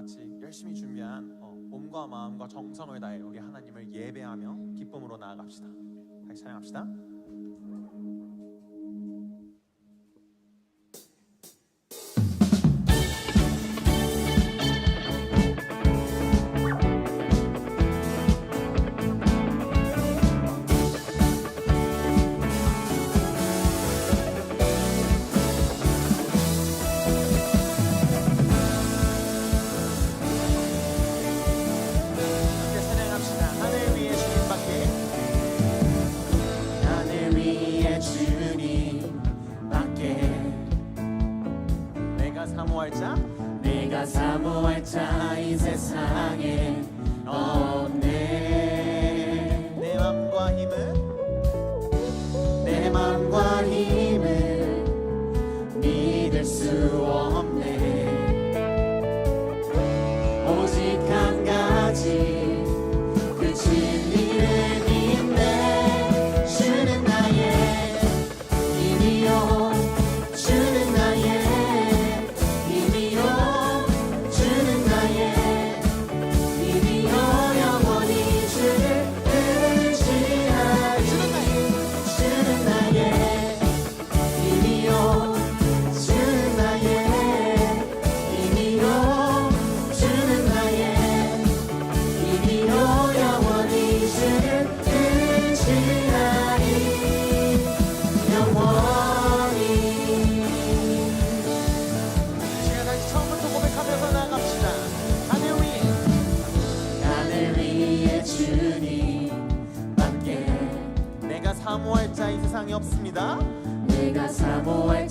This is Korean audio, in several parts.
같이 열심히 준비한 어, 몸과 마음과 정성을 다해 우리 하나님을 예배하며 기쁨으로 나아갑시다. 같이 찬양합시다. sabor.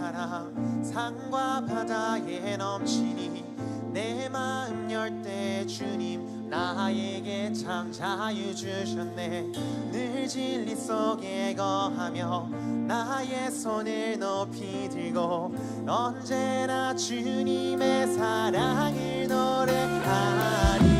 사랑 산과 바다에 넘치니 내 마음 열 때 주님 나에게 참 자유 주셨네. 늘 진리 속에 거하며 나의 손을 높이 들고 언제나 주님의 사랑을 노래하리.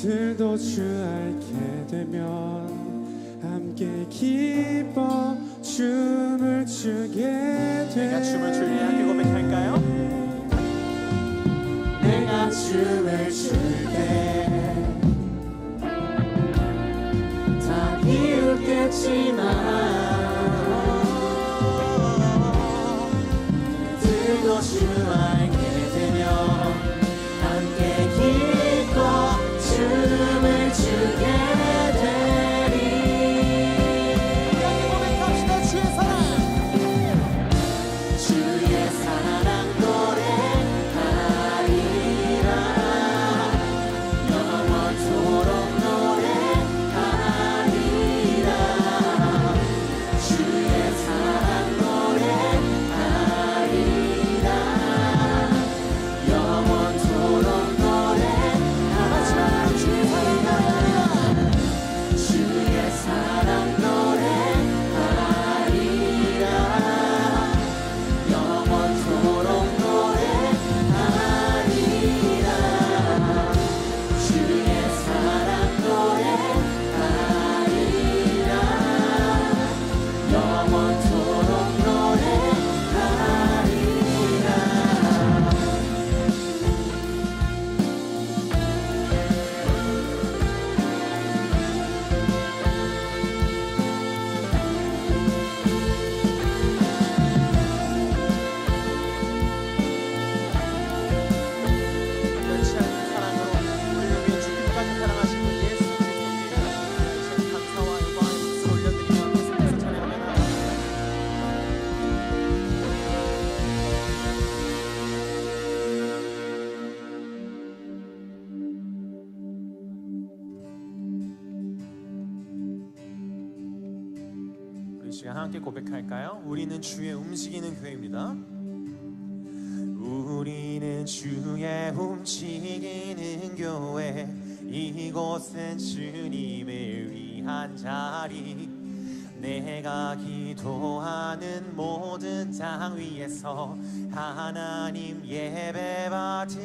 들도 주 알게 되면 함께 기뻐 춤을 추게 되 내가 춤을 출게 함께 고백할까요? 내가 춤을 출때 다 비웃겠지만 시간 함께 고백할까요? 우리는 주의 움직이는 교회입니다. 우리는 주의 움직이는 교회 이곳은 주님을 위한 자리 내가 기도하는 모든 땅 위에서 하나님 예배 받을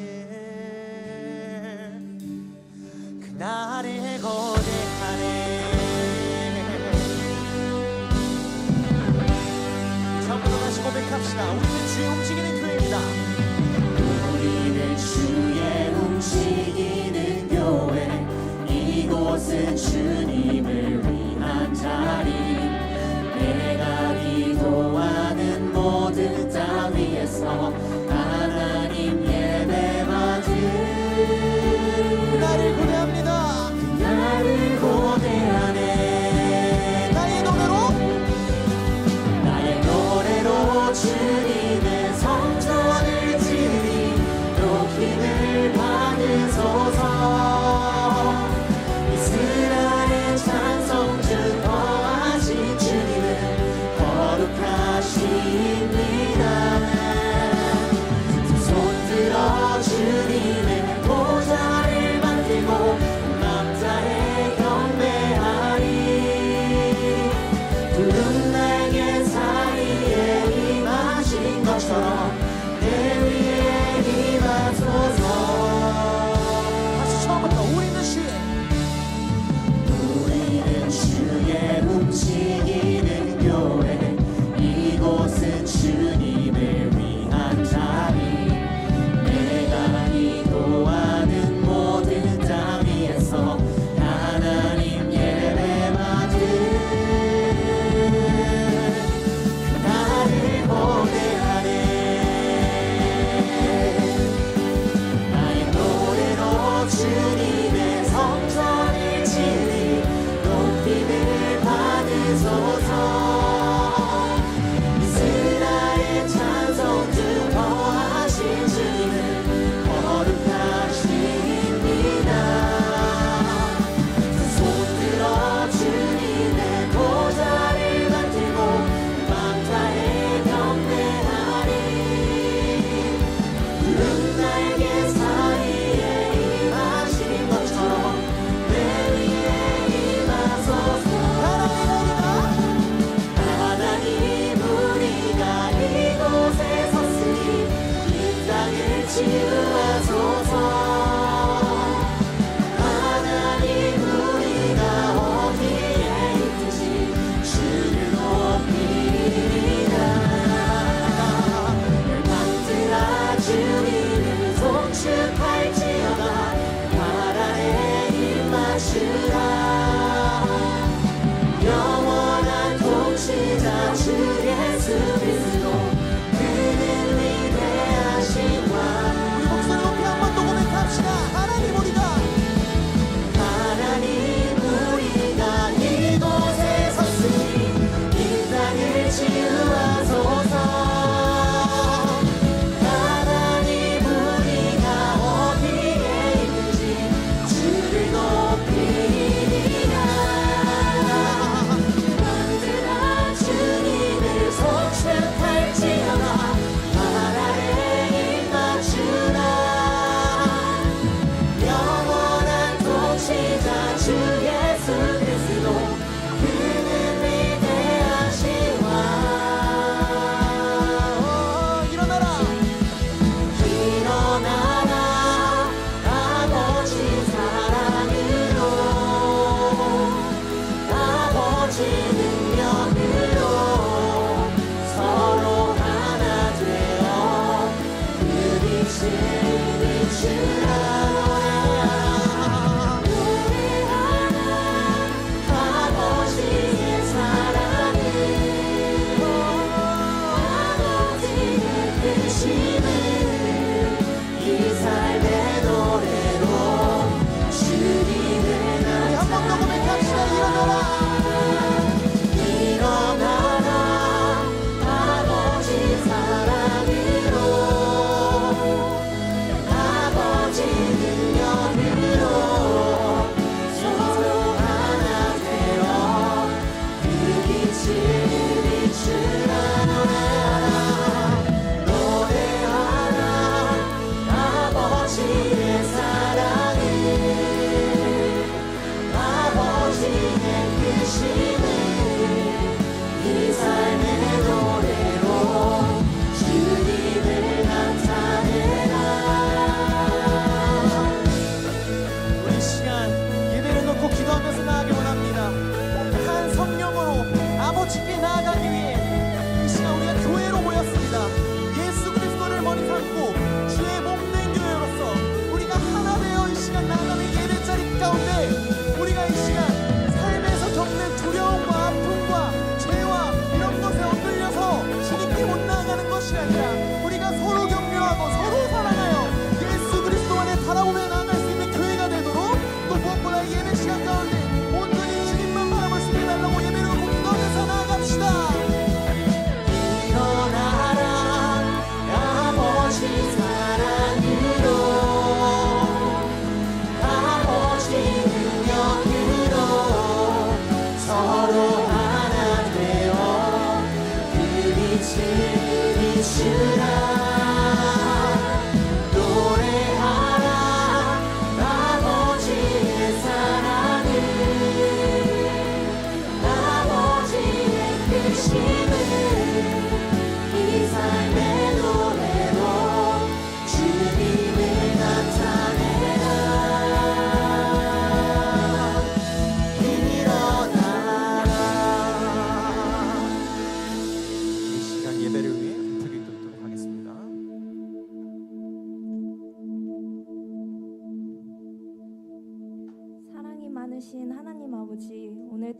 그날의 것 곳은 주님을 위한 자리. 내가 기도하는 모든 땅 위에서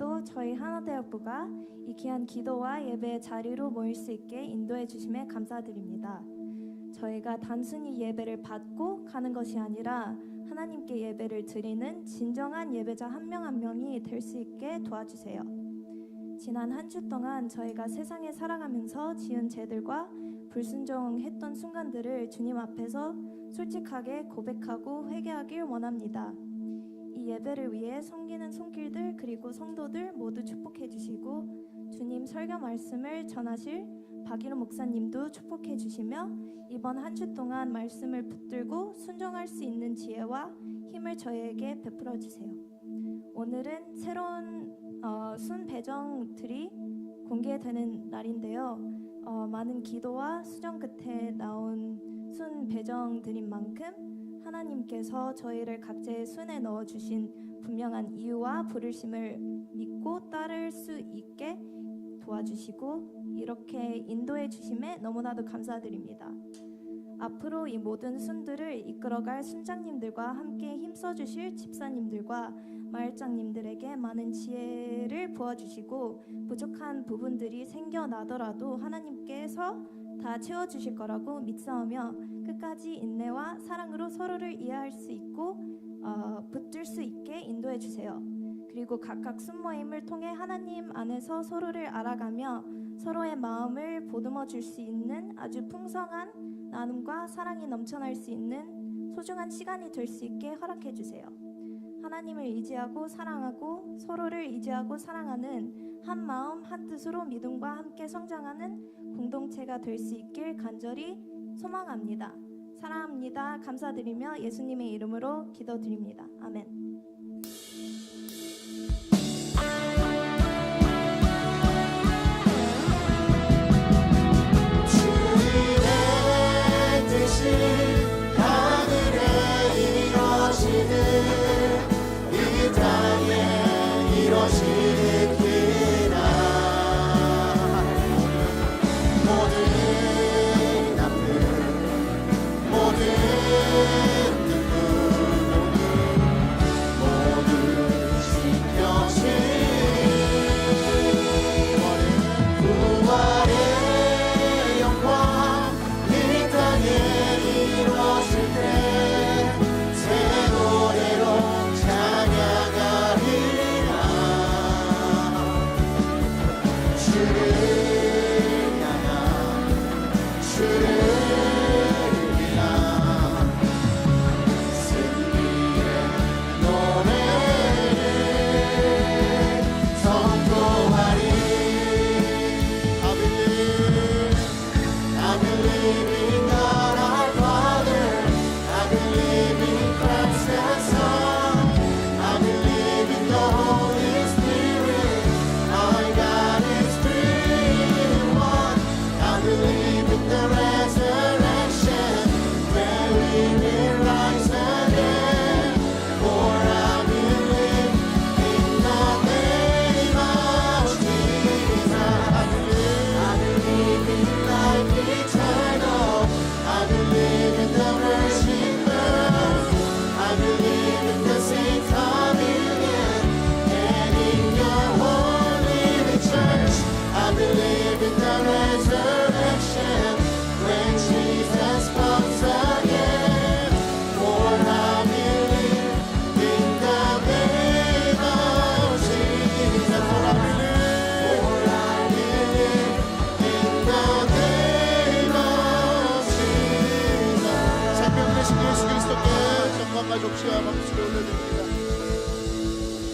오늘도 저희 하나대학부가 이 귀한 기도와 예배의 자리로 모일 수 있게 인도해 주심에 감사드립니다. 저희가 단순히 예배를 받고 가는 것이 아니라 하나님께 예배를 드리는 진정한 예배자 한 명 한 명이 될 수 있게 도와주세요. 지난 한 주 동안 저희가 세상에 살아가면서 지은 죄들과 불순종했던 순간들을 주님 앞에서 솔직하게 고백하고 회개하길 원합니다. 이 예배를 위해 섬기는 손길들 그리고 성도들 모두 축복해 주시고 주님 설교 말씀을 전하실 박일호 목사님도 축복해 주시며 이번 한 주 동안 말씀을 붙들고 순종할 수 있는 지혜와 힘을 저희에게 베풀어 주세요. 오늘은 새로운 어, 순 배정들이 공개되는 날인데요. 어, 많은 기도와 수정 끝에 나온 순 배정들인 만큼 하나님께서 저희를 각자의 순에 넣어 주신 분명한 이유와 부르심을 믿고 따를 수 있게 도와주시고 이렇게 인도해 주심에 너무나도 감사드립니다. 앞으로 이 모든 순들을 이끌어갈 순장님들과 함께 힘써 주실 집사님들과 마을장님들에게 많은 지혜를 부어 주시고 부족한 부분들이 생겨나더라도 하나님께서 다 채워 주실 거라고 믿사오며 끝까지 인내와 사랑으로 서로를 이해할 수 있고 어, 붙들 수 있게 인도해 주세요. 그리고 각각 순모임을 통해 하나님 안에서 서로를 알아가며 서로의 마음을 보듬어 줄 수 있는 아주 풍성한 나눔과 사랑이 넘쳐날 수 있는 소중한 시간이 될 수 있게 허락해 주세요. 하나님을 의지하고 사랑하고 서로를 의지하고 사랑하는 한 마음 한 뜻으로 믿음과 함께 성장하는 공동체가 될 수 있길 간절히 소망합니다. 사랑합니다. 감사드리며 예수님의 이름으로 기도드립니다. 아멘. Jesus. 생명